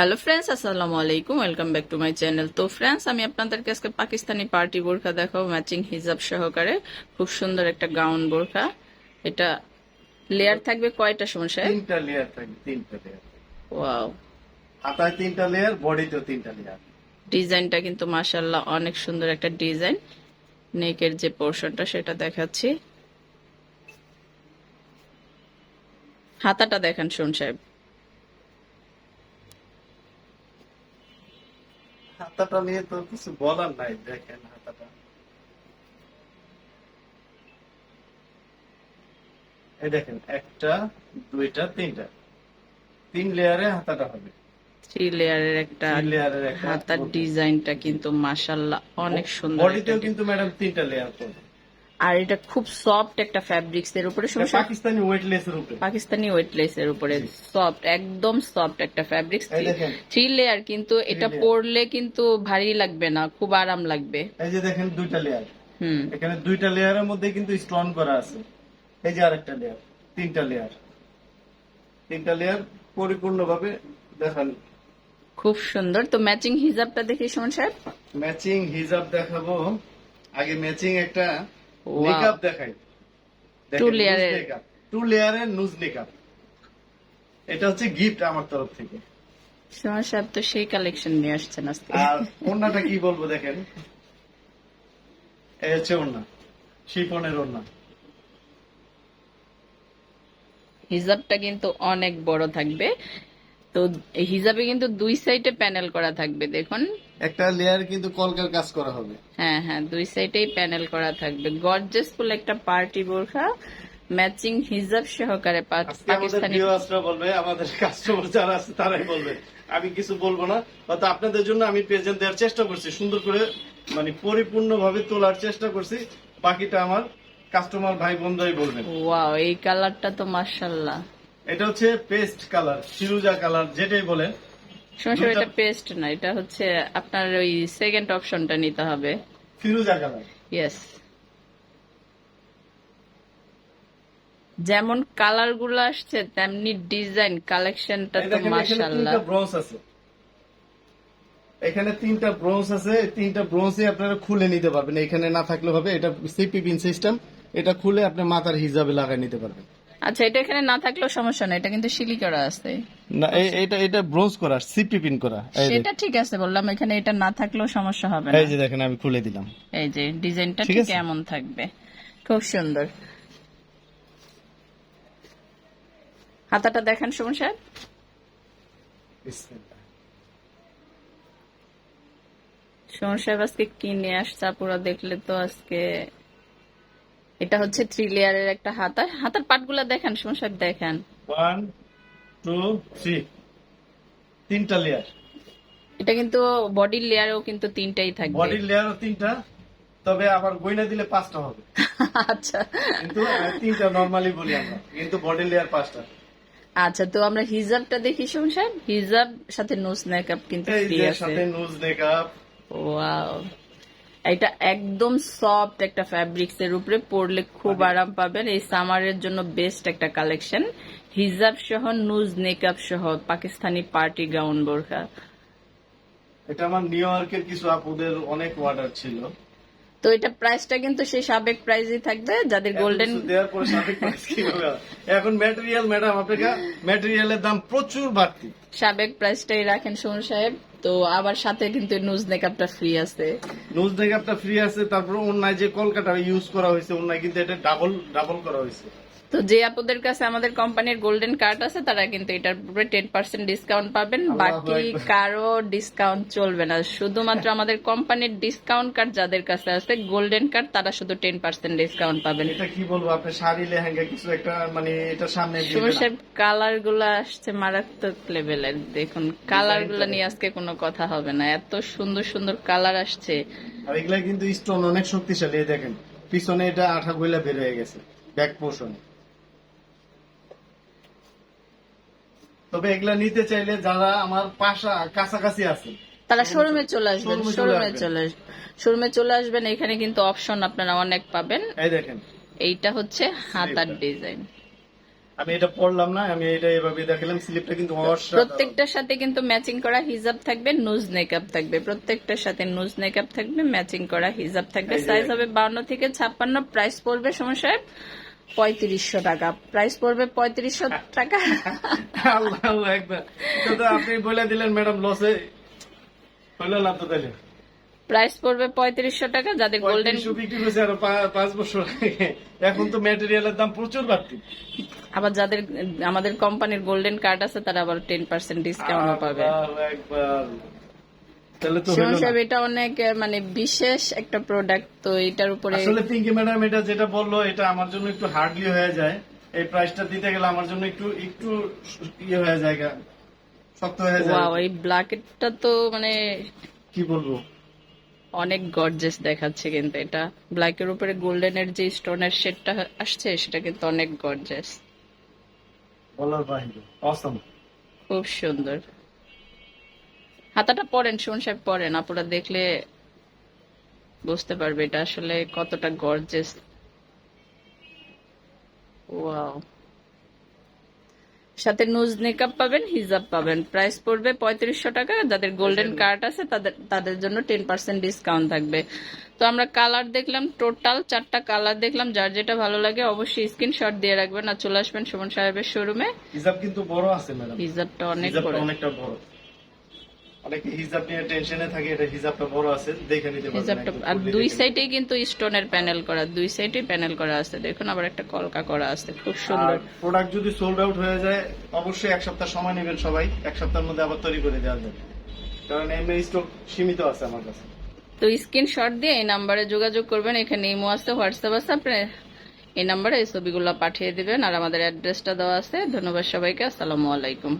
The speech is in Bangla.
হ্যালো ফ্রেন্ডস আসসালামু আলাইকুম welcome back to my channel তো ফ্রেন্ডস আমি আপনাদেরকে আজকে পাকিস্তানি পার্টি বোরখা দেখাবো ম্যাচিং হিজাব সহকারে। খুব সুন্দর একটা গাউন বোরখা। এটা লেয়ার থাকবে কয়টা সমস্যা তিনটা লেয়ার থাকবে তিনটা লেয়ার ওয়াও হাতায় তিনটা লেয়ার বডিতেও তিনটা লেয়ার ডিজাইনটা কিন্তু মাশাল্লাহ অনেক সুন্দর একটা ডিজাইন নেকের যে পোর্শনটা সেটা দেখাচ্ছি। হাতাটা দেখেন শুন সাহেব। হাতাটা নিয়ে তো কিছু বলার নাই দেখেন হাতাটা। এই দেখেন একটা দুইটা তিনটা। তিন লেয়ারে হাতাটা হবে। থ্রি লেয়ারের একটা লেয়ারের হাতার ডিজাইনটা কিন্তু মাশাল্লাহ অনেক সুন্দর বডিতেও কিন্তু ম্যাডাম তিনটা লেয়ার করবে। আর এটা খুব সফট একটা ফ্যাব্রিক্স এর উপরে পাকিস্তানি ওয়েটলেস এর উপরে। পাকিস্তানি ওয়েটলেস এর উপরে সফট একদম সফট একটা ফ্যাব্রিক্স থ্রি লেয়ার কিন্তু এটা। পরলে কিন্তু ভারী লাগবে না খুব আরাম লাগবে। এই যে দেখেন দুইটা লেয়ার হুম। এখানে দুইটা লেয়ারের মধ্যে কিন্তু স্টোন করা আছে। এই যে আরেকটা লেয়ার তিনটা লেয়ার তিনটা লেয়ার পরিপূর্ণভাবে দেখান। খুব সুন্দর। তো ম্যাচিং হিজাবটা দেখি সুমন সাহেব। ম্যাচিং হিজাব দেখাবো। আগে ম্যাচিং একটা. মেকআপ দেখাই। layer এর। টু লেয়ারের নুজ মেকআপ এটা হচ্ছে গিফট আমার তরফ থেকে। সাহেব তো সেই কালেকশন নিয়ে আসছেন আজকে। আর কি বলব দেখেন? এই হচ্ছে ওড়না শিফনের হিজাবটা কিন্তু অনেক বড় থাকবে। তো এই হিজাবে কিন্তু দুই সাইডে প্যানেল করা থাকবে দেখুন। একটা লেয়ার কিন্তু কলকার কাজ করা হবে। হ্যাঁ হ্যাঁ দুই সাইডেই প্যানেল করা থাকবে। গর্জেস ফুল একটা পার্টি বোরখা ম্যাচিং হিজাব সহকারে আমাদের পাকিস্তানি ভিউয়ার্সরা বলবে আমাদের কাস্টমার যারা আছে তারাই বলবে আমি কিছু বলব না। হয়তো আপনাদের জন্য আমি প্রেজেন্ট দেওয়ার চেষ্টা করছি সুন্দর করে মানে পরিপূর্ণ ভাবে তোলার চেষ্টা করছি। বাকিটা আমার কাস্টমার ভাই বন্ধুই বলবেন। ওয়াও এই কালারটা তো মাশাল্লাহ এটা হচ্ছে পেস্ট কালার ফিরুজা কালার যেটাই বলেন। সমস্যা এটা পেস্ট না এটা হচ্ছে আপনার ওই সেকেন্ড অপশনটা নিতে হবে। ফিরুজা কালার। ইয়েস যেমন কালারগুলো আসছে তেমনি ডিজাইন কালেকশনটা তো মাশাল্লাহ ব্রোঞ্জ আছে। এখানে তিনটা ব্রোঞ্জ আছে তিনটা ব্রোঞ্জই আপনারা খুলে নিতে পারবেন। এখানে না থাকলে হবে এটা সিপি পিন সিস্টেম এটা খুলে আপনি মাথার হিজাবে লাগাই নিতে পারবেন। আচ্ছা এটা এখানে না থাকলেও সমস্যা নেই এটা কিন্তু সিলি করা আছে। না এটা এটা ব্রোঞ্জ করা সিপি পিন করা। সেটা ঠিক আছে বললাম এখানে এটা না থাকলেও সমস্যা হবে না। এই যে দেখেন আমি খুলে দিলাম। এই যে ডিজাইনটা ঠিক? এমন থাকবে। খুব সুন্দর। হাতাটা দেখেন সুমন সাহেব। সুমন সাহেব আজকে কি নিয়ে আসছে? পুরো দেখলে তো আজকে এটা হচ্ছে থ্রি লেয়ারের একটা হাতা হাতার পাটগুলা দেখেন সাহেব দেখেন। ওয়ান টু থ্রি তিনটা লেয়ার এটা কিন্তু বডির লেয়ারেও কিন্তু তিনটাই থাকবে। বডির লেয়ারও তিনটা তবে আবার গয়না দিলে পাঁচটা হবে। আচ্ছা। কিন্তু তিনটা নর্মালি বলি আমরা কিন্তু বডির লেয়ার পাঁচটা। আচ্ছা তো আমরা হিজাবটা দেখি সাহেব? হিজাব সাথে নোজ মেকআপ কিন্তু ফ্রি আছে। সাথে নুজ মেকআপ ওয়াও এটা একদম সফট একটা ফ্যাব্রিক্স এর উপরে পরলে খুব আরাম পাবেন। এই সামারের জন্য বেস্ট একটা কালেকশন হিজাব সহ নুজ মেকআপ সহ পাকিস্তানি পার্টি গাউন বোরখা। এটা আমার নিউ ইয়র্কের কিছু আপুদের অনেক অর্ডার ছিল। তো এটা প্রাইসটা কিন্তু সেই সাবেক প্রাইসই থাকবে। যাদের গোল্ডেন দেওয়ার পরে সাবেক হবে? এখন ম্যাটেরিয়াল ম্যাডাম আপনাকে ম্যাটেরিয়ালের দাম প্রচুর বাড়তি। সাবেক প্রাইসটাই রাখেন সুমন সাহেব। তো আবার সাথে কিন্তু নুজ মেকআপটা ফ্রি আছে। নুজ মেকআপটা ফ্রি আছে তারপর অন্যায় যে কলকাতা ইউজ করা হয়েছে অন্যায় কিন্তু এটা ডাবল ডাবল করা হয়েছে। তো যে আপুদের কাছে আমাদের কোম্পানির গোল্ডেন কার্ড আছে তারা কিন্তু এটার উপরে টেন পার্সেন্ট ডিসকাউন্ট পাবেন। বাকি কারও ডিসকাউন্ট চলবে না। শুধুমাত্র আমাদের কোম্পানির ডিসকাউন্ট কার্ড যাদের কাছে আছে গোল্ডেন কার্ড তারা শুধু টেন পার্সেন্ট ডিসকাউন্ট পাবেন। এটা কি বলব আপনি শাড়ি লেহেঙ্গা কিছু একটা মানে এটা সামনে কালারগুলো আসছে মারাত্মক লেভেলের দেখুন কালারগুলো নিয়ে আজকে কোনো কথা হবে না। এত সুন্দর সুন্দর কালার আসছে। আর এগুলা কিন্তু স্টোন অনেক শক্তিশালী দেখেন। পিছনে এটা আঠা গইলা বের হয়ে গেছে ব্যাক পোর্শন তবে এগুলা নিতে চাইলে যারা আমার পাশা কাছাকাছি আছে তারা শোরুমে চলে আসবেন Showroom এ চলে শোরুমে। চলে শোরুমে চলে আসবেন এখানে কিন্তু অপশন আপনারা অনেক পাবেন। এই দেখেন। এইটা হচ্ছে হাতার ডিজাইন আমি এটা পড়লাম না আমি এটা এভাবে দেখালাম স্লিপটা কিন্তু প্রত্যেকটার সাথে কিন্তু ম্যাচিং করা হিজাব থাকবে নুজ নেকআপ থাকবে। প্রত্যেকটার সাথে নুজ নেকআপ থাকবে ম্যাচিং করা হিজাব থাকবে। সাইজ হবে বাউন্ন থেকে ছাপ্পান্ন প্রাইস পড়বে সমস্যা পঁয়ত্রিশশো টাকা। প্রাইস পড়বে পঁয়ত্রিশশো টাকা। আল্লাহু তো আপনি বলে দিলেন ম্যাডাম লসে হইল না তো তাহলে? প্রাইস পড়বে পঁয়ত্রিশশো টাকা যাদের গোল্ডেন বিক্রি করছে আরও পাঁচ বছর এখন তো ম্যাটেরিয়ালের দাম প্রচুর বাড়তি। আবার যাদের আমাদের কোম্পানির গোল্ডেন কার্ড আছে তারা আবার টেন পার্সেন্ট ডিসকাউন্ট পাবে। এটা অনেক মানে বিশেষ একটা প্রোডাক্ট তো এটার উপরে আসলে পিঙ্কি ম্যাডাম এটা যেটা বলল এটা আমার জন্য একটু হার্ডলি হয়ে যায়। এই প্রাইসটা দিতে গেলে আমার জন্য একটু একটু ইয়ে হয়ে যায়। শক্ত হয়ে যায়। ওয়াও এই ব্ল্যাকেটটা তো মানে কি বলব? অনেক গর্জেস দেখাচ্ছে কিন্তু এটা। ব্ল্যাকের উপরে গোল্ডেনের যে স্টোনের শেডটা আসছে সেটা কিন্তু অনেক গর্জেস খুব সুন্দর। হাতাটা পরেন শোন সাহেব পরেন আপনারা দেখলে বুঝতে পারবে এটা আসলে কতটা গর্জেস ওয়াও সাথে নুজ মেকআপ পাবেন হিজাব পাবেন। প্রাইস পড়বে পঁয়ত্রিশশো টাকা। যাদের গোল্ডেন কার্ড আছে তাদের তাদের জন্য টেন পার্সেন্ট ডিসকাউন্ট থাকবে। তো আমরা কালার দেখলাম টোটাল চারটা কালার দেখলাম। যার যেটা ভালো লাগে অবশ্যই স্ক্রিন শট দিয়ে রাখবেন। আর চলে আসবেন সুমন সাহেবের শোরুমে হিজাব কিন্তু বড় আছে ম্যাডাম। হিজাবটা অনেক বড়। অনেকটা বড়। অনেকে হিজাব নিয়ে টেনশনে থাকে এটা হিজাবটা বড় আছে দেখে নিতে পারবেন হিজাবটা আর দুই দেখে কিন্তু স্টোনের প্যানেল করা দুই সাইডে প্যানেল করা আছে। দেখুন আবার একটা কলকা করা আছে খুব সুন্দর। প্রোডাক্ট যদি সোল্ড আউট হয়ে যায় অবশ্যই এক সপ্তাহ সময় নেবেন সবাই এক সপ্তাহের মধ্যে আবার তৈরি করে দেওয়া যাবে। কারণ এমনি স্টক সীমিত আছে আমার কাছে। তো স্ক্রিনশট দিয়ে এই নাম্বারে যোগাযোগ করবেন এখানে ইমো আছে হোয়াটসঅ্যাপ আছে আপনি এই নাম্বারে এই ছবিগুলো পাঠিয়ে দিবেন আর আমাদের অ্যাড্রেসটা দেওয়া আছে। ধন্যবাদ সবাইকে আসসালামু আলাইকুম।